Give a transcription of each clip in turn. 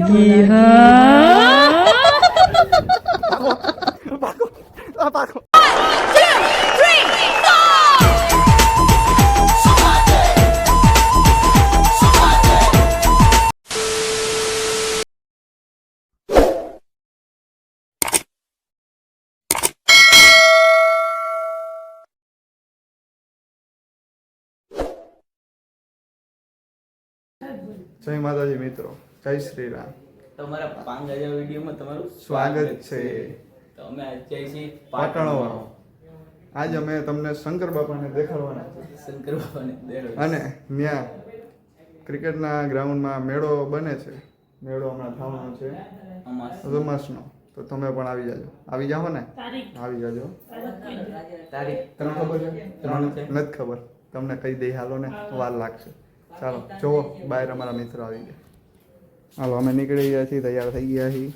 લાગી હા આ પાકો જય માતાજી મિત્રો જય શ્રી રામ. તમારા પાંગાજા વિડીયોમાં તમારું સ્વાગત છે. તો અમે આજ છીએ પાટણવાળો. આજે અમે તમને શંકર બાપાને દેખાડવાના છે. શંકર બાપાને અને ત્યાં ક્રિકેટના ગ્રાઉન્ડમાં મેળો બને છે. મેળો હમણાં થવાનો છે. અમાસ. તો તમે પણ આવી જાજો. આવી જાઓ ને? આવી જાજો. તારીખ. તમને ખબર છે? ત્રણ છે. નથી ખબર? તમને કહી દઈ હાલો ને વાર લાગશે. ચાલો જુઓ બહાર અમારા મિત્રો આવી ગયા. હાલો અમે નીકળી ગયા છીએ, તૈયાર થઈ ગયા છીએ.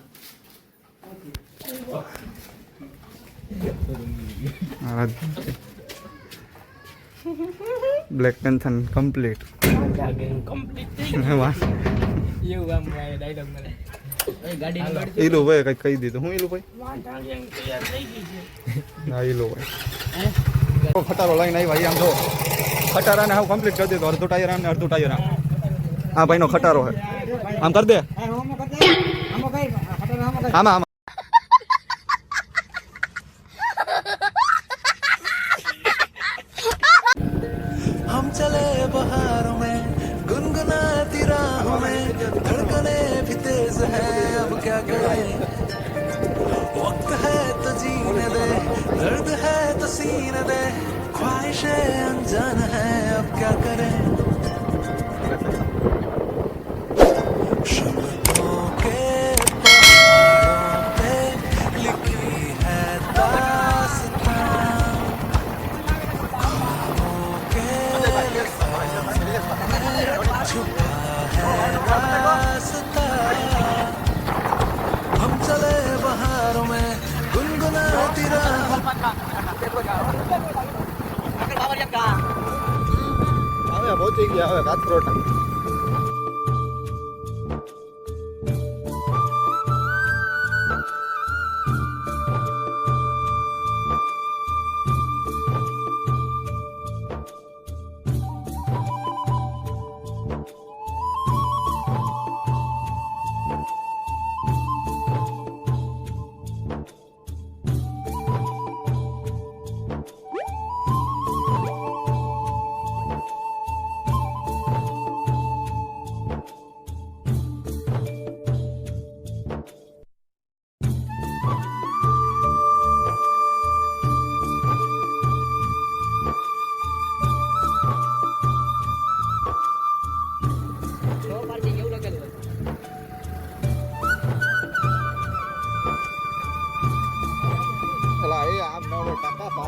બ્લેક પેન્થન કમ્પ્લીટ ઈલું ભાઈ કઈ કહી દીધું. હું ઈલું ભાઈ? ના ઈલું ભાઈ. ખટારો લઈને આવ્યા આમ જો. ખટારાને હું કમ્પ્લીટ કરી દીધો, અડધું ટાયર આમ અડધો ટાયર આ ભાઈનો ખટારો છે આમ કર દે. આમાં આમાં.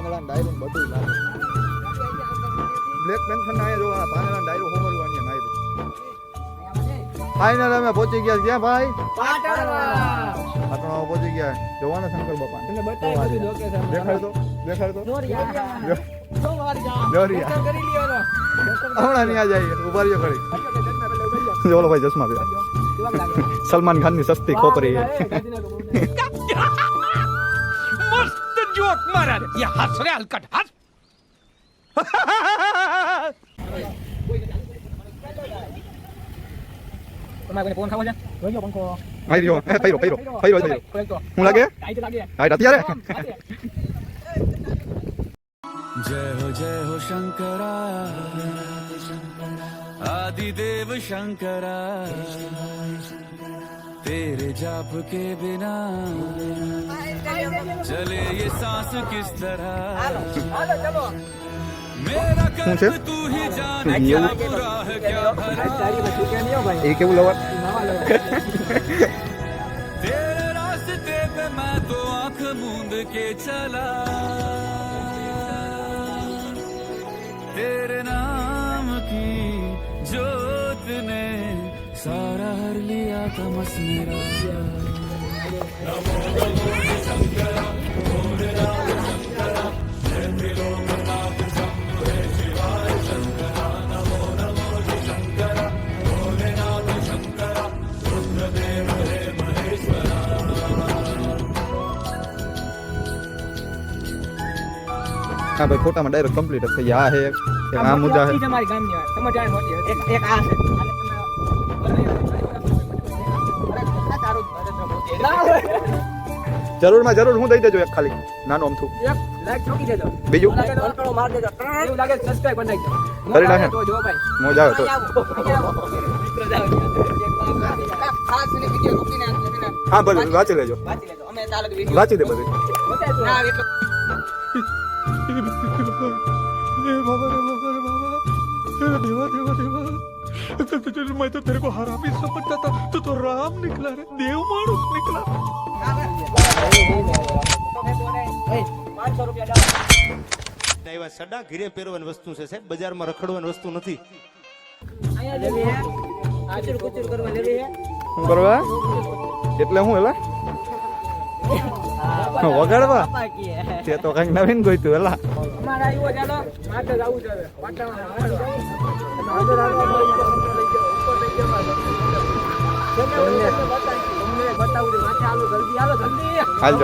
પાંદડા ડાયરું બધું લાગે બ્લેક પેન્થર ના જો આ પાંદડા ડાયરું હોમરવાની માર્યું ફાઈનલ અમે પહોંચી ગયા ક્યાં ભાઈ પાટણ પહોંચી ગયા જોવાના શંકર બાપા દેખાડતો દેખાડતો ભાઈ ચશ્મા સલમાન ખાનની સસ્તી ખોપરી मारा रे ये हंस रे हलकट हंस Ahí dio, eh, peiro, peiro, peiro, peiro. ¿Un lague? Ahí está, tía. जय हो जय हो शंकरा आदिदेव शंकरा तेरे जाप के बिना चले ये सांस किस तरह मेरा कर्म तू ही जाने क्या बुरा है क्या भला ये क्या बोला तेरे रास्ते पे मैं तो आंख मूंद के चला तेरे नाम सारा हर लिया तमस मेरा। હા ભાઈ ફોટામાં ડાયરેક્ટ કમ્પ્લીટ જ થઈ આ હે આ મુદ્દા હે. તમારી ગામની વાત. તમારે જાણ એક આ છે. જરૂરમાં જરૂર હું દઈ દેજો એક ખાલી નાનું અમથું લાઈક ઠોકી દેજો બીજું અલકડો માર દેજો એવું લાગે સબસ્ક્રાઇબ કરી નાખજો કરી નાખે. તો જો ભાઈ મોજ આવે તો ખાસ કરીને વિડિયો રોકીને રોકીને હા ભલે વાંચી લેજો વાંચી લેજો અમે તાલક વિડિયો વાંચી દે બધું ના એટલો मैं तो तेरे को हरामी समझता था तू तो राम निकला रे देव मानुस निकला પાંચસો રૂપિયા ડાલો એવા સડા ઘીરે પહેરવાની વસ્તુ છે સાહેબ. બજારમાં રખડવાની વસ્તુ નથી. કરવા? એટલે હું એલા? વગાડવા? તે તો કંઈક નવીન ગોઈતું એલા. અમારે બતાવું છું માથે હાલો જલ્દી હાલો જલ્દી હાલ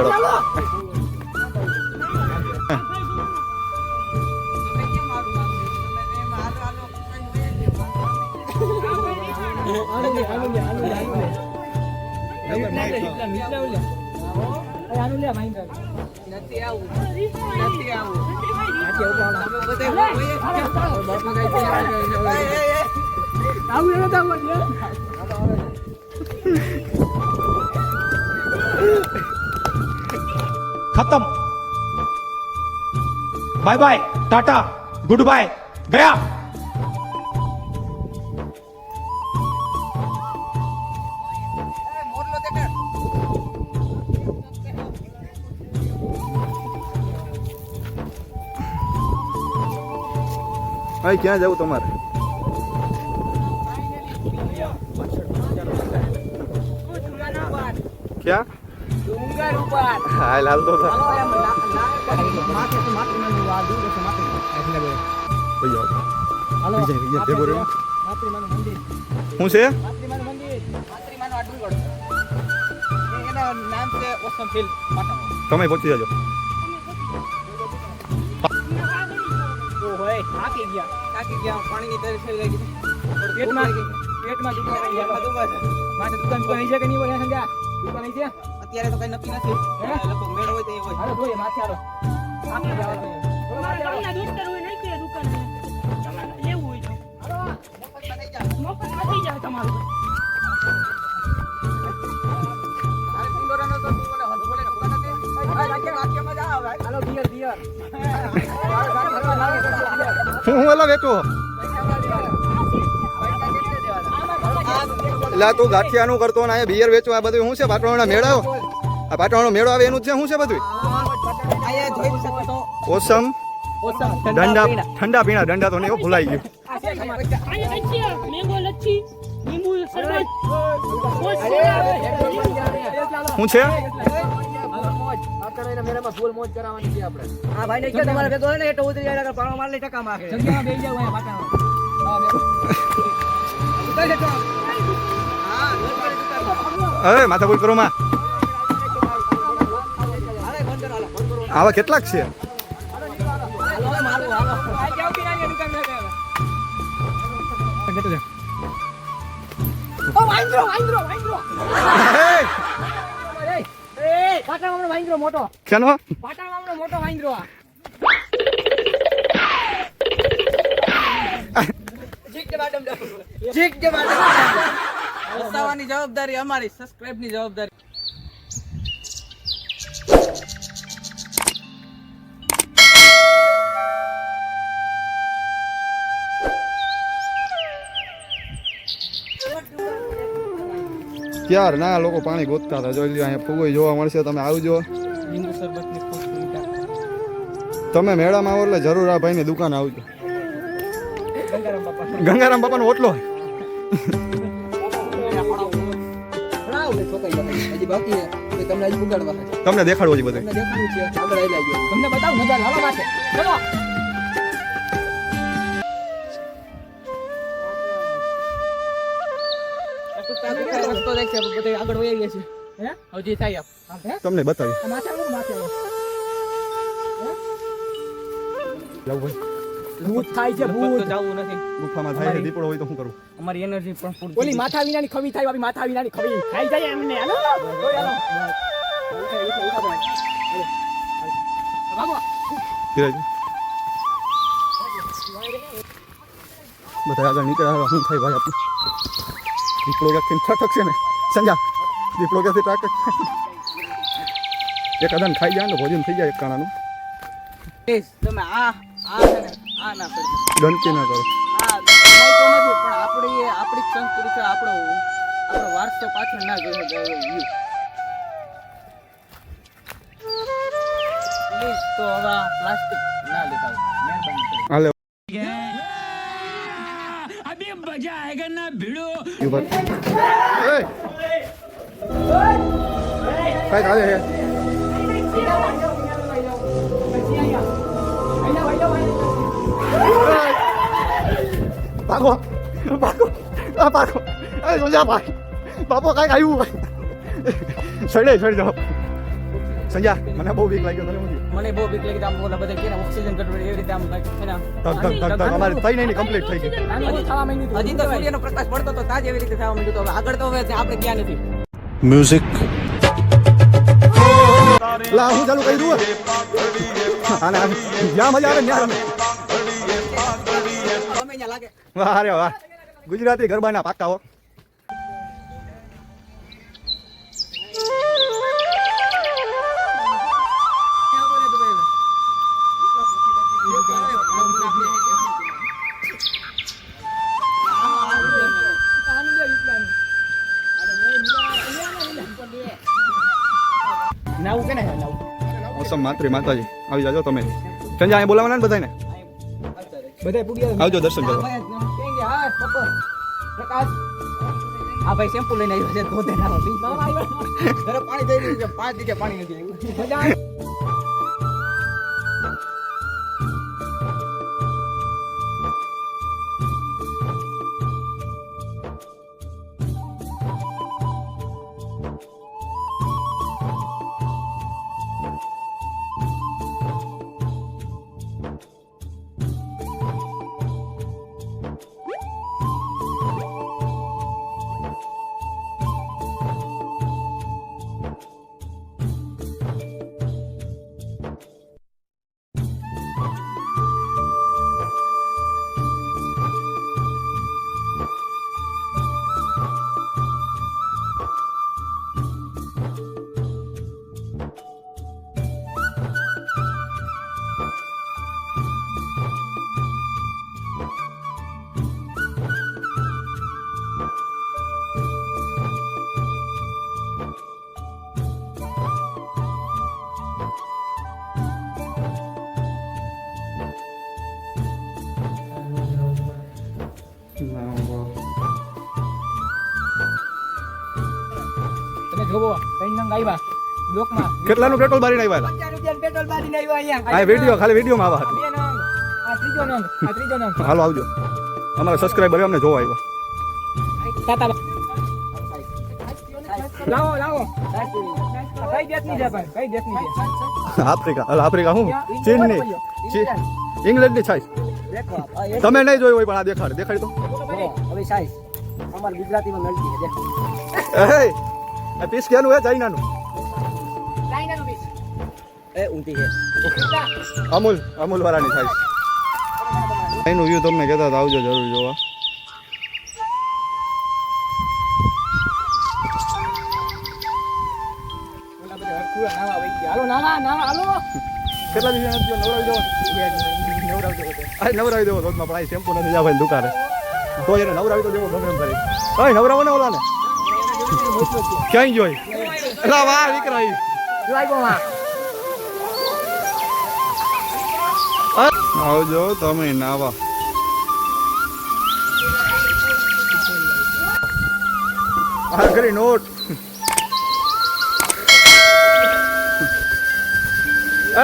મહિન્દ્ર નથી આવું નથી આવું આવું ખતમ bye bye tata goodbye ગયા ભાઈ ક્યાં જવું તમારે ક્યાં હાલ હાલ તો દૂર છે તમે પહોંચી જજો પેટમાં પેટમાં દુકાન દુકાન છે કે નહીં દુકાન છે? અત્યારે તો કઈ નક્કી નથી. લગભગ મેળ હોય તો એ હોય. હાલો જોઈએ માથે હાલો. થાકી ગયા હવે. માથે હાલો. તમારા દોસ્તર નહીં કે દુકાને તમારે લેવું હોય તો. હાલો, મફતમાં થઈ જાઓ. મફતમાં થઈ જાય તમારું હાલો, સિંગોરાનો તો તું બોલે, હદ બોલે ને દુકાન હતી. એટલે તું ગાંઠિયાનું કરતો ને અહીંયા બિયર વેચવા આ બધું શું છે પાટણવાળા મેળો આ પાટણવાળો મેળો આવે એનું છે શું છે બધું. ઓસમ પીણા. ઠંડા પીણા દંડા તો નહીં ભૂલાઈ ગયું. શું છે પાણો મારી ટકા માગે. હવે માથા બોલ કરો માં. આવા કેટલાક છે મોટો ચાલો મોટો વાંદરો. જીક કે madam જીક કે. વસાવવાની જવાબદારી અમારી સબસ્ક્રાઇબની જવાબદારી. ક્યાર ના લોકો પાણી ગોતતા હતા. જોઈ લ્યો અહીંયા ફુગોઈ જોવા મળશે. તમે આવજો. તમે મેળામાં આવો એટલે જરૂર આ ભાઈની દુકાન આવજો. ગંગારામ બાપા. ગંગારામ બાપાનો ઓટલો હજી બાકી છે. તમને હજી છે. તમને દેખાડવો છે બધું. તમને દેખાડું છે. આગળ આવી લાગ્યો. તમને બતાવું નજારો હાલો માથે ચલો. રસ્તો દેખ છે બધે આગળ વહી ગયા હે? હજી થાય હે? તમને બતાવી. ભૂત થાય છે ભૂત. જવું નથી. ગુફામાં થાય છે દીપડો હોય તો શું કરું? અમારી એનર્જી પણ પૂરી ઓલી માથા વિનાની ખવી થાય બાબી માથા વિનાની ખવી ખાઈ જાય એમને. હાલો બધા આગળ નીકળ્યા હવે શું થાય ભાઈ આપણું દીપડો ક્યાંકથી છે ને. સંજા દીપડો ક્યાંથી ટાક એક અદાન ખાઈ જાય ને ભોજન થઈ જાય એક કાણાનું તમે આ આ આ ના કરતા ગંદકી ના કરો આ નહીં તો નથી પણ આપણી આપણી જ સંસ્કૃતિ છે આપણો આપણો વારસો પાછળ ના ગયો વ્યૂ પ્લીઝ તો હવે પ્લાસ્ટિક ના લેતા આવો. મહેરબાની કરી હાલે अभी मजा आएगा ना भिड़ो યુવક એ કાંઈક હાલે છે ભાગો ભાગો આ ભાગો એ સંજા ભાઈ બાપો કાંઈક આવ્યું સડે સડી સંજા મને બહુ બીક લાગ્યો તને શું થયું? મને બહુ બીક લાગી આમ બોલા બધા કે ઓક્સિજન ઘટવું એવી રીતે આમ ને ધક ધક ધક અમારે થઈ નહીં કમ્પ્લીટ થઈ ગઈ. હજી તો સૂર્યનો પ્રકાશ પડતો તો તાજ એવી રીતે થવા માંડ્યું તો હવે આગળ તો હવે આપણે ગયા નથી. મ્યુઝિક લા હું ચાલુ કરી દઉં આને આને જ્યાં મજા આવે ને ત્યાં લાગે વાહ રે વાહ. ગુજરાતી ગરબાના પાકા હો. નાવું કે ને નાવું. મોસમ માત્રી માતાજી. આવી જાજો તમે. સંજા અહીં બોલાવવાના ને બધાને બધા પૂગ્યા આવજો દર્શન કરવા હા ભાઈ શેમ્પુ લઈને આવ્યો છે ધોતે ના ઘરે પાણી થઈ રહ્યું છે પાંચ જગ્યા પાણી નથી આવ્યું. આવ્યા લોકમાં. કેટલાનું પેટ્રોલ બારીને આવ્યા પચાસ રૂપિયા પેટ્રોલ બાંધીને આવ્યા અહીંયા. આ વીડિયો ખાલી વિડીયોમાં આવા આ આ ત્રીજો નંગ. આ ત્રીજો નંગ. હાલો આવજો. અમારા સબસ્ક્રાઈબર અમને જોવા આવ્યા તાતા લાવો લાવો. કઈ દેશની છે ભાઈ? કઈ દેશની છે? આફ્રિકા. અલ આફ્રિકા હું? ચીનની. ઇંગ્લેન્ડની એક તમે નહીં જોયું હોય પણ આ દેખાડ દેખાડી તો. હવે સાઈઝ અમાર ગુજરાતીમાં મળતી છે દેખો. એ પીસ ક્યાંનું હે? ચાઇનાનું. ચાઇનાનું પીસ એ ઊંધી છે. અમૂલ અમૂલ વાળાની છાઈસ એનું વ્યૂ તમને કહેતા હતા આવજો જરૂર જોવા. કેટલા દિવસ નવરાવી. આ નવરાવી દેવો. રોજમાં પણ આ શેમ્પુ નથી જાવ દુકાને. તો એને નવરાવી તો દેવો ગમે એમ ઓય નવરાવો ને ઓલાને. ક્યાંય જોઈ? એલા વાહ દીકરા ઈ. જો આવ્યો માં આવજો તમે નાવા આખરી નોટ.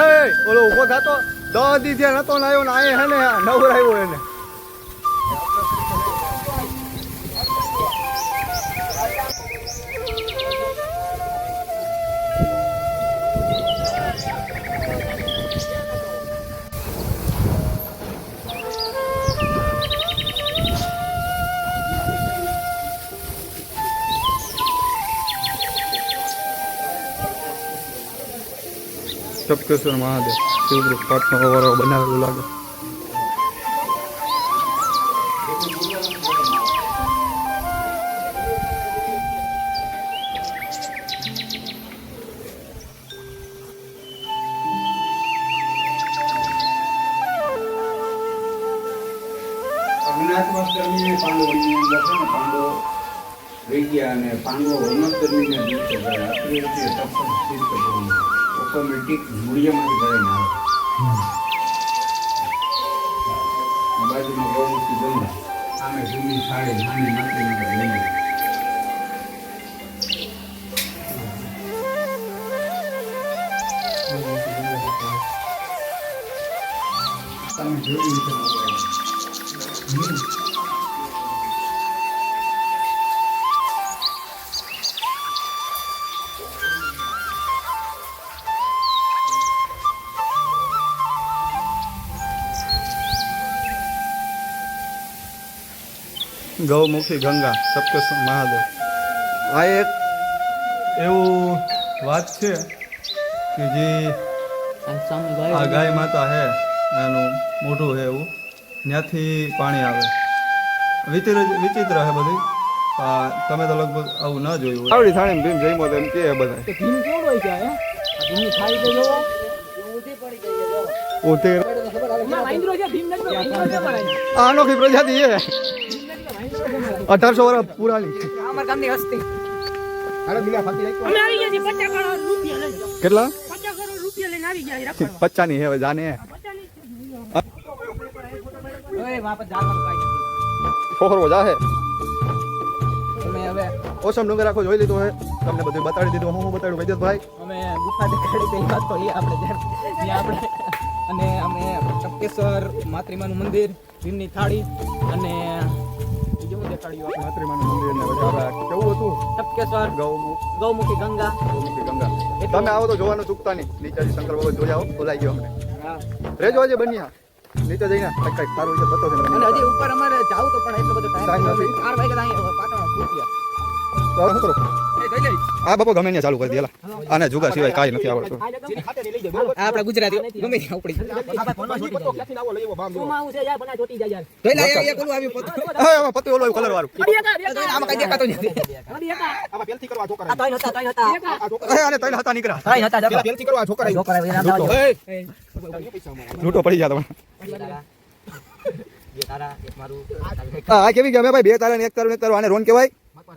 એ ઓલો ઊભો થતો. દસ દી થયા નતો નાયો ને આય હે ને નવરાયો એને. સપ્તેશ્વર મહાદેવ. શિવગુરુ પાટનો અવારો બનાવેલું લાગે. પાંડવો દરમિયાન દિવસે રાત્રિ રાત્રિ તપસ્યા સ્થિર કરવાનું ઓટોમેટિક મૂળિયામાંથી કરીને આવે બાજુમાં ગૌમુખી ગંગા સામે જૂની સાડી, નાની માટીની લઈ તમે જોયું ગૌમુખી ગંગા સપ્તેશ્વર મહાદેવ. આ એક એવું વાત છે કે જે આ ગાય માતા હે એનું મોઢું હે એવું ત્યાંથી પાણી આવે. વિચિત્ર વિચિત્ર હે બધું. આ તમે તો લગભગ આવું ન જોયું હોય. આવડી થાળી ભીમ જઈમો તો એમ કે બધા ભીમ કેવડો હોય છે હે આ ભીમની થાળી તો જોવો. પોતે હમણાં વાંદરો છે. ભીમ નથી વાંદરો છે. મારા આ અનોખી પ્રજાતિ છે. અઢારસો વર્ષ પુરાણી. કેટલા? પચાસ કરોડ રૂપિયા લઈને આવી ગયા છીએ રખડવા. પચ્ચાની હે હવે જાને ફોહરવો જાહે. તમે હવે ઓસમ ડુંગર આખો જોઈ લીધો હે. તમને બધું બતાડી દીધું. હું હું બતાડ્યું વૈદ્યભાઈ અમે ગુફા દેખાડી તે વાત તો એ આપણે આપણે અને અમે ટપકેશ્વર માતૃમાનું મંદિર ભીમની થાળી અને કેવું હતું? ટપકેશ્વર ગૌમુખી. ગંગા. ગૌમુખી ગંગા. તમે આવો તો જોવાનું ચૂકતા નહીં. નીચાજી શંકર બાબા જોઈ આવો બોલાઈ ગયો અમને. રેજો આજે બન્યા. નીચે જઈને કંઈક કંઈક સારું છે બતો અને હજી ઉપર અમારે જાવ તો પણ એટલો બધો ટાઈમ નથી. ચાર વાગે તો અહીંયા પાટણ હવે શું કરો આ બાપો ગમે ત્યાં ચાલુ કરી દે એલા. આને જુગા સિવાય કાંઈ નથી આવડતું. આપણા ગુજરાતી ગમે આમાં કલર વાળું. કઈ દેખાતું આને હતા લૂંટો પડી આ કેવી ગમે ભાઈ? બે તારા ને એક તારું ને એક તારું. આને રોન કહેવાય?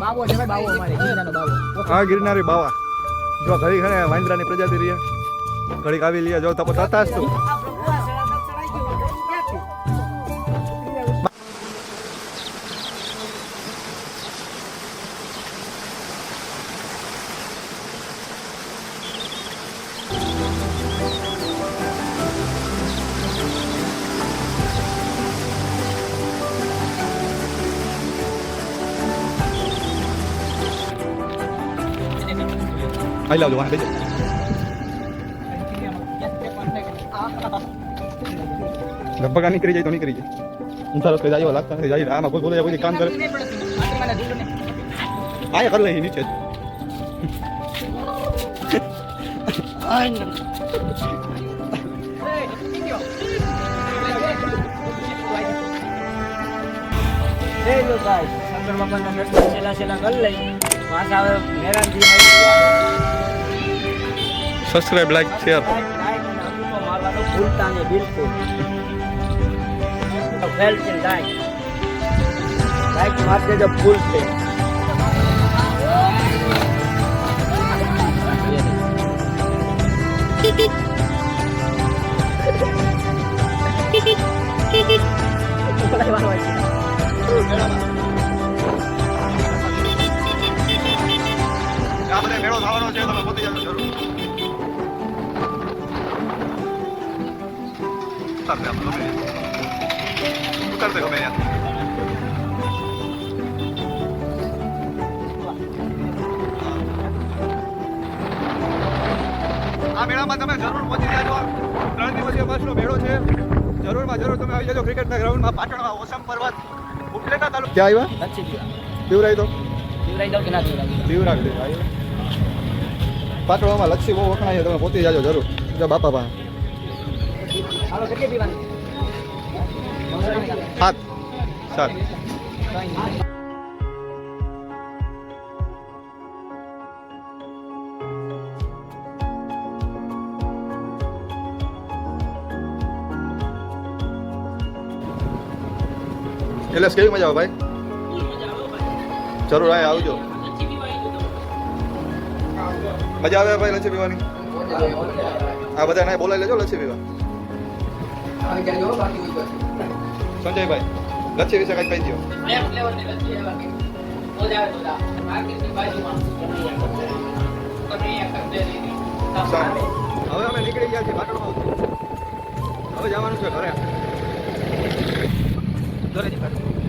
બાવો છે બાવો અમારે. ગીરનારનો બાવો. હા ગિરનારી બાવા. જો ઘડી ઘણે વાંદરાની પ્રજાતિ રહી ઘડીક આવી લઈએ જો તપો થતા જ તું આઈ લાવજો વાહ બેજો લગભગ આ નીકળી જાય તો નીકળી જાય હું તારો કઈ જાય લાગતા જાય આમાં કોઈ બોલે કોઈ કામ કરે આયા કર લે નીચે જ. ભાઈ શંકર ગયા સબસ્ક્રાઇબ લાઈક શેર ભૂલતા નહીં બિલકુલ વેલ છે લાઈક લાઈક માર દેજો ફૂલ છે. આપણે મેળો થવાનો છે તમે પોતે જરૂર ઉતારતે આપણે ગમે ઉતારતે ગમે ત્યાં આ મેળામાં તમે જરૂર પહોંચી જાજો ત્રણ દિવસીય બસનો મેળો છે. જરૂરમાં જરૂર તમે આવી જાજો ક્રિકેટના ગ્રાઉન્ડમાં. પાટણમાં ઓસમ પર્વત ઉપલેટા તાલુકા ક્યાં આવ્યા? લચ્છી દીવા પીવરાઈ તો? પીવડાવી દઉં કે ના પીવડાવી પીવરાવી દે પાટણમાં લચ્છી બહુ વખણાય છે. તમે પહોંચી જાજો જરૂર. જો બાપા પાસે. સાત સાત એટલે કેવી મજા આવે ભાઈ? જરૂર અહીં આવજો. મજા આવે ભાઈ લચ્છી પીવાની? આ બધાને બોલાવી લેજો લચ્છી પીવા. સંજયભાઈ, લચ્છી વિશે કઈ કહી દો હવે અમે નીકળી ગયા છીએ પાટણમાં હવે જવાનું છે ઘરે. સંજયભાઈને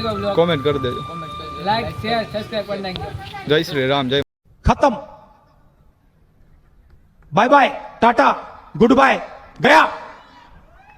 कमेंट कर दे। लाइक शेयर सब्सक्राइब जय श्री राम जय। खत्म। Bye bye tata goodbye गया।